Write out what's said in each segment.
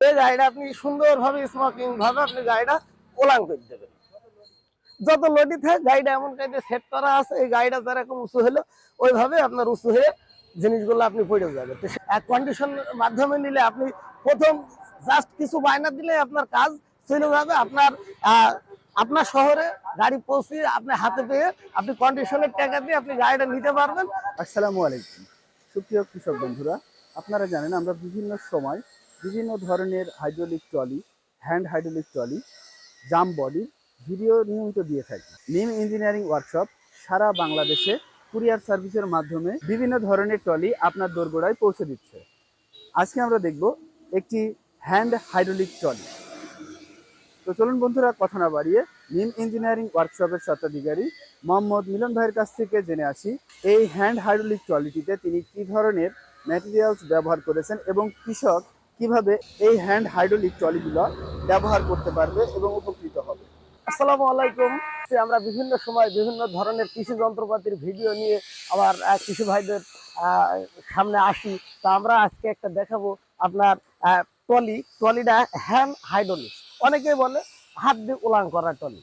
এই গাড়িটা আপনি সুন্দরভাবে স্মোকিং ভাবে আপনি গাড়িটা ওলাং করে দেবেন। যত লডি থাকে, গাড়িটা এমন কায়দে সেট করা আছে, এই গাড়িটা যেরকম উঁচু হলো ওইভাবে আপনার উঁচু হয়ে জিনিসগুলো আপনি যাবে। এক কন্ডিশন মাধ্যমে নিলে আপনি প্রথম জাস্ট কিছু বায়না দিলে আপনার কাজ চলে যাবে আপনার আপনার শহরে গাড়ি পৌঁছে আপনি হাতে পেয়ে আপনি কন্ডিশনের টাকা দিয়ে আপনি গাড়িটা নিতে পারবেন। আসসালামু আলাইকুম। সুপ্রিয় কৃষক বন্ধুরা, আপনারা জানেন আমরা বিভিন্ন সময় বিভিন্ন ধরনের hydraulic trolley hand hydraulic trolley জাম বডি ভিডিও নিয়মিত দিয়ে থাকি। নিম ইঞ্জিনিয়ারিং ওয়ার্কশপ সারা বাংলাদেশে কুরিয়ার সার্ভিসের মাধ্যমে বিভিন্ন ধরনের ট্রলি আপনার দোরগোড়ায় পৌঁছে দিচ্ছে। আজকে আমরা দেখব একটি হ্যান্ড হাইড্রোলিক ট্রলি তো চলুন বন্ধুরা, কথা না বাড়িয়ে নিম ইঞ্জিনিয়ারিং ওয়ার্কশপের স্বত্বাধিকারী মোহাম্মদ মিলন ভাইয়ের কাছ থেকে জেনে আসি, এই হ্যান্ড হাইড্রোলিক ট্রলিটিতে তিনি কি ধরনের ম্যাটেরিয়ালস ব্যবহার করেছেন এবং কৃষক কীভাবে এই হ্যান্ড হাইড্রোলিক ট্রলিগুলো ব্যবহার করতে পারবে এবং উপকৃত হবে। আসসালামু আলাইকুম। আমরা বিভিন্ন সময় বিভিন্ন ধরনের কৃষি যন্ত্রপাতির ভিডিও নিয়ে আবার কৃষি ভাইদের সামনে আসি। তা আমরা আজকে একটা দেখাবো আপনার ট্রলি ট্রলিটা হ্যান্ড হাইড্রোলিক অনেকেই বলে হাত দিয়ে উলান করা ট্রলি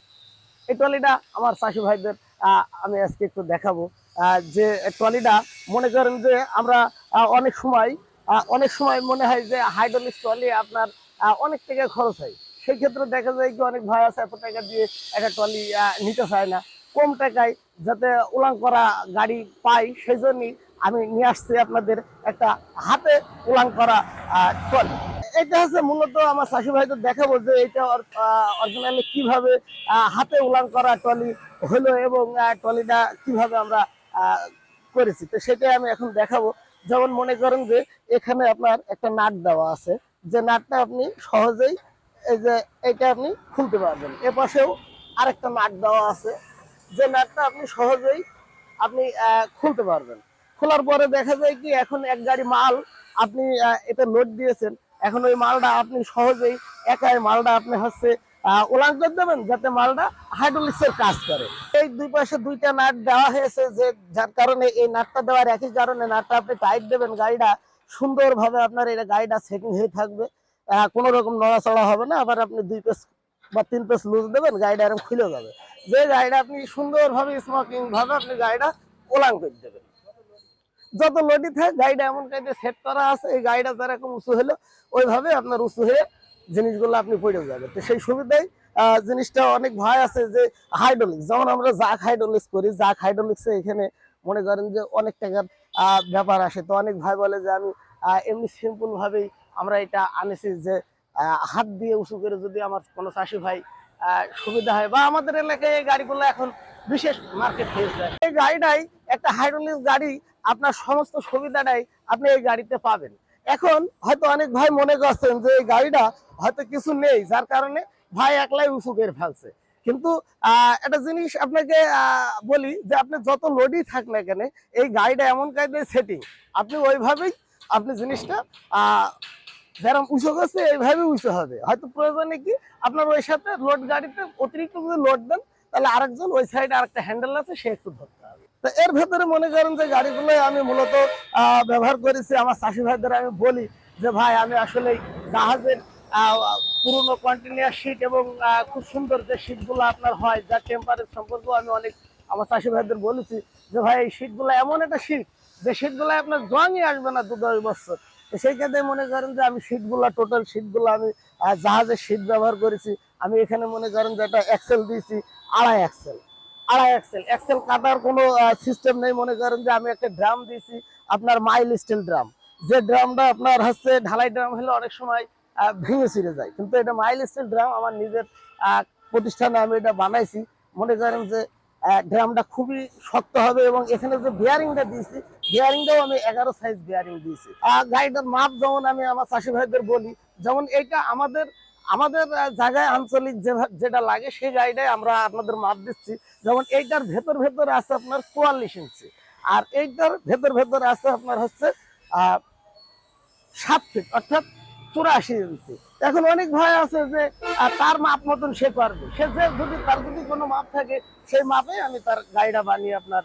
এই ট্রলিটা আমার চাষি ভাইদের আমি আজকে একটু দেখাবো। যে ট্রলিটা মনে করেন যে আমরা অনেক সময় অনেক সময় মনে হয় যে হাইড্রোলিক ট্রলি আপনার অনেক টাকা খরচ হয়। সেই ক্ষেত্রে দেখা যায় কি অনেক ভাই আছে, এত টাকা দিয়ে একটা ট্রলি নিতে চায় না। কম টাকায় যাতে উলাং করা গাড়ি পাই সেই জন্যই আমি নিয়ে আসছি আপনাদের একটা হাতে উলাং করা ট্রলি এটা হচ্ছে মূলত আমার শাশু ভাইদের দেখাবো যে এটা অরিজিনালি কীভাবে হাতে উলান করা ট্রলি হলো এবং ট্রলিটা কীভাবে আমরা করেছি। তো সেটাই আমি এখন দেখাবো। যেমন মনে করেন যে এখানে আপনার একটা নাট দেওয়া আছে। যে নাটটা আপনি সহজেই এই যে এটা আপনি খুলতে পারবেন। এ পাশেও আরেকটা নাট দেওয়া আছে। যে নাটটা আপনি সহজেই আপনি খুলতে পারবেন। খোলার পরে দেখা যায় কি এখন এক গাড়ি মাল আপনি এটা লোড দিয়েছেন। এখন ওই মালটা আপনি সহজেই একাই মালটা আপনি হচ্ছে উলান করে দেবেন যাতে মালটা হাইড্রোলিক্সের কাজ করে। এই দুই পাশে দুইটা নাট দেওয়া হয়েছে যে, যার কারণে এই নাটটা দেওয়ার একই কারণে নাটটা আপনি টাইট দেবেন। গাড়িটা সুন্দরভাবে আপনার এটা গাড়িটা সেটিং হয়ে থাকবে। কোনো রকম নড়াচড়া হবে না। আবার আপনি দুই পেস বা তিন পেস লুজ দেবেন, গাড়িটা এরকম খুলে যাবে। যে গাড়িটা আপনি সুন্দরভাবে স্মোকিং ভাবে আপনি গাড়িটা ওলান করে দেবেন। যত লডি থাকে গাড়িটা এমন কায়দে সেট করা আছে, এই গাড়িটা যেরকম উঁচু হলো, ওইভাবে আপনার উঁচু হয়ে জিনিসগুলো আপনি পড়ে যাবেন। তো সেই সুবিধাই আহ, জিনিসটা অনেক ভয় আছে যে হাইড্রোলিক্স যেমন আমরা জাক হাইড্রোলিক্স করি জাক হাইড্রোলিক্সে এখানে মনে করেন যে অনেক টাকার ব্যাপার আসে। তো অনেক ভাই বলে যে আমি এমনি সিম্পল ভাবেই আমরা এটা আনেছি যে হাত দিয়ে উঁচু করে যদি আমার কোনো চাষি ভাই সুবিধা হয় বা আমাদের এলাকায় এই গাড়িগুলো এখন বিশেষ মার্কেট হয়েছে এই গাড়িটাই একটা হাইড্রোলিক্স গাড়ি আপনার সমস্ত সুবিধাটাই আপনি এই গাড়িতে পাবেন। এখন হয়তো অনেক ভাই মনে করছেন যে এই গাড়িটা হয়তো কিছু নেই, যার কারণে ভাই একলাই উঁচু করে ফেলছে। কিন্তু একটা জিনিস আপনাকে বলি যে আপনি যত লোডই থাক না কেন, এই গাড়িটা এমন কায়দায় সেটিং আপনি ওইভাবেই আপনি জিনিসটা যেরকম উঁচু করছে এইভাবে উঁচু হবে। হয়তো প্রয়োজনে কি আপনার ওই সাথে লোড গাড়িতে অতিরিক্ত যদি লোড দেন, তাহলে আরেকজন ওই সাইডে আরেকটা হ্যান্ডেল আছে, সে একটু ধরতে হবে তো এর ভেতরে মনে করেন যে গাড়িগুলো আমি মূলত ব্যবহার করেছি। আমার চাষি ভাইদের আমি বলি যে, ভাই, আমি আসলে জাহাজের পুরনো কন্টিনিউয়ার শীট এবং খুব সুন্দর যে শীটগুলো আপনার হয় যার টেম্পারের সম্পর্কেও আমি অনেক আমার চাষি ভাইদের বলেছি যে, ভাই, এই শীটগুলো এমন একটা শীট যে শীটগুলো আপনার জংই আসবে না দু দশ বছর। তো সেই ক্ষেত্রে মনে করেন যে, আমি শীটগুলো টোটাল শীটগুলো আমি জাহাজের শীট ব্যবহার করেছি। আমি এখানে মনে করেন যে একটা এক্সেল দিয়েছি, আড়াই এক্সেল আড়াই এক্সেল এক্সেল কাটার কোনো সিস্টেম নেই। মনে করেন যে আমি একটা ড্রাম দিয়েছি আপনার মাইল স্টিল ড্রাম যে ড্রামটা আপনার হচ্ছে ঢালাই ড্রাম হলে অনেক সময় ভেঙে ছিঁড়ে যায়। কিন্তু এটা মাইল স্টিল ড্রাম আমার নিজের প্রতিষ্ঠানে আমি এটা বানাইছি। মনে করেন যে ড্রামটা খুবই শক্ত হবে এবং এখানে যে বিয়ারিংটা দিয়েছি বিয়ারিংটাও আমি এগারো সাইজ বিয়ারিং দিয়েছি। গাড়িটার মাপ যেমন আমি আমার চাষি ভাইদের বলি, যেমন এইটা আমাদের আমাদের জায়গায় আঞ্চলিক যেটা লাগে সেই গাড়িটাই আমরা আপনাদের মাপ দিচ্ছি। যেমন এইটার ভেতর ভেতর আছে আপনার চুয়াল্লিশ ইঞ্চি। আর এইটার ভেতর ভেতর আছে আপনার হচ্ছে সাত ফিট অর্থাৎ চুরাশি ইঞ্চি। এখন অনেক ভয় আছে যে তার মাপ মতন সে পারবে সে যে যদি, তার যদি কোনো মাপ থাকে, সেই মাপে আমি তার গাড়িটা বানিয়ে আপনার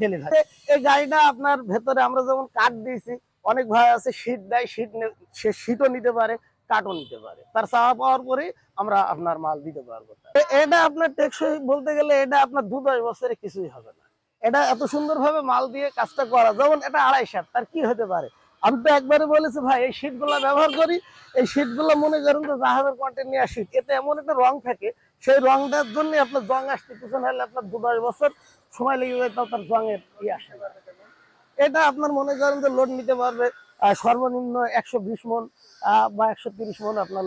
ডেলিভারি এই গাড়িটা আপনার ভেতরে আমরা যেমন কাঠ দিয়েছি, অনেক ভয় আছে শীট দেয় শীট সে শীটও নিতে পারে। কার্টন নিতে পারে। তার চাওয়া পাওয়ার পরে আমরা আপনার মাল দিতে পারব এটা আপনার টেকসই বলতে গেলে এটা আপনার দু দশ বছরে কিছুই হবে না। এটা এত সুন্দরভাবে মাল দিয়ে কাজটা করা, যেমন এটা আড়াই সাত তার কি হতে পারে? আমি তো একবারে বলেছি ভাই, এই শীটগুলো ব্যবহার করি, এই শীটগুলো মনে করেন তো জাহাজের কন্টেন্ট শীট এতে এমন একটা রং থাকে, সেই রংটার জন্য আপনার জং আসতে পিছনে হলে আপনার দু দশ বছর সময় লেগে যায়, তাও তার জঙের ইয়ে আসে এটা আপনার মনে করেন যে লোড নিতে পারবে সর্বনিম্ন একশো বিশ মন বা একশো তিরিশ মন আপনার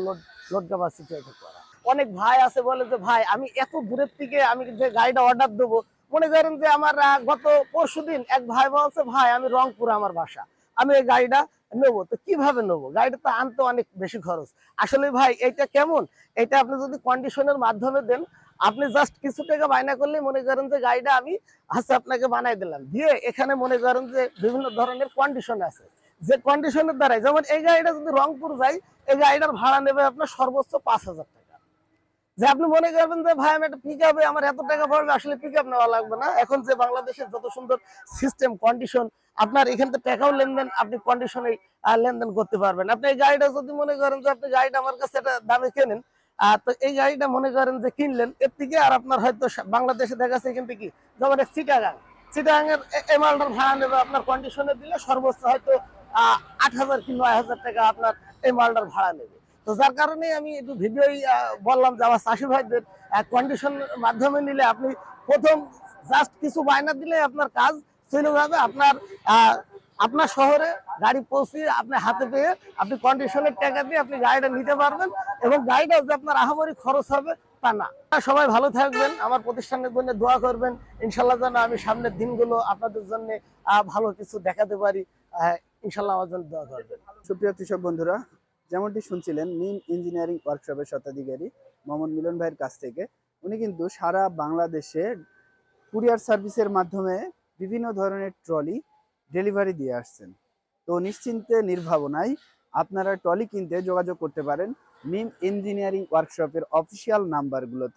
লোড ক্যাপাসিটি এটা করা। অনেক ভাই আছে বলে যে, ভাই, আমি এত দূরের থেকে আমি যে গাড়িটা অর্ডার দেবো, মনে করেন যে আমার গত পরশু দিন এক ভাই বলছে, ভাই, আমি রংপুর আমার বাসা, আমি এই গাড়িটা নেব। তো কীভাবে নেব? গাড়িটা তো আনতে অনেক বেশি খরচ। আসলে ভাই এটা কেমন? এটা আপনি যদি কন্ডিশনের মাধ্যমে দেন, আপনি জাস্ট কিছু টাকা বায়না করলে মনে করেন যে গাড়িটা আমি আচ্ছা আপনাকে বানাই দিলাম। দিয়ে এখানে মনে করেন যে বিভিন্ন ধরনের কন্ডিশন আছে। যে কন্ডিশনের দ্বারাই, যেমন এই গাড়িটা যদি রংপুর যায়, এই গাড়িটার ভাড়া নেবে আপনার সর্বোচ্চ পাঁচ হাজার টাকা। যে আপনি মনে করবেন যে, ভাই, আমি একটা পিক আপে আমার এত টাকা পড়বে, আসলে পিক আপ নেওয়া লাগবে না। এখন যে বাংলাদেশের যত সুন্দর সিস্টেম কন্ডিশন আপনার এখান থেকে টাকাও লেনদেন, আপনি কন্ডিশনে লেনদেন করতে পারবেন। আপনি এই গাড়িটা যদি মনে করেন যে, আপনি গাড়িটা আমার কাছে একটা দামে কেনেন তো এই গাড়িটা মনে করেন যে, কিনলেন, এর থেকে আর আপনার হয়তো বাংলাদেশে দেখা যাচ্ছে এখান থেকে, যেমন চিটাগাং চিটাগাং এর এ- ভাড়া নেবে, আপনার কন্ডিশনে দিলে সর্বোচ্চ হয়তো আট হাজার কি নয় হাজার টাকা আপনার এই মালটার ভাড়া নেবে। তো যার কারণে আমি একটু ভিডিওই বললাম যে আমার চাষি ভাইদের কন্ডিশন মাধ্যমে নিলে আপনি প্রথম জাস্ট কিছু বায়না দিলে আপনার কাজ চলে যাবে। আপনার আপনার শহরে গাড়ি পৌঁছে আপনি হাতে পেয়ে আপনি কন্ডিশনের টাকা দিয়ে আপনি গাড়িটা নিতে পারবেন এবং গাড়িটা যে আপনার আহামরি খরচ হবে তা না। সবাই ভালো থাকবেন, আমার প্রতিষ্ঠানের জন্য দোয়া করবেন। ইনশাল্লাহ যেন আমি সামনের দিনগুলো আপনাদের জন্য ভালো কিছু দেখাতে পারি। ইনশাল্লাহ আমার জন্য দোয়া সুপ্রিয় কৃষক বন্ধুরা, যেমনটি শুনছিলেন মিন ইঞ্জিনিয়ারিং ওয়ার্কশপের শতাধিকারী মোহাম্মদ মিলন ভাইয়ের কাছ থেকে, উনি কিন্তু সারা বাংলাদেশে কুরিয়ার সার্ভিসের মাধ্যমে বিভিন্ন ধরনের ট্রলি ডেলিভারি দিয়ে আসছেন। তো নিশ্চিন্তে, নির্ভাবনায় আপনারা ট্রলি কিনতে যোগাযোগ করতে পারেন মিম ইঞ্জিনিয়ারিং ওয়ার্কশপের অফিসিয়াল নাম্বারগুলোতে।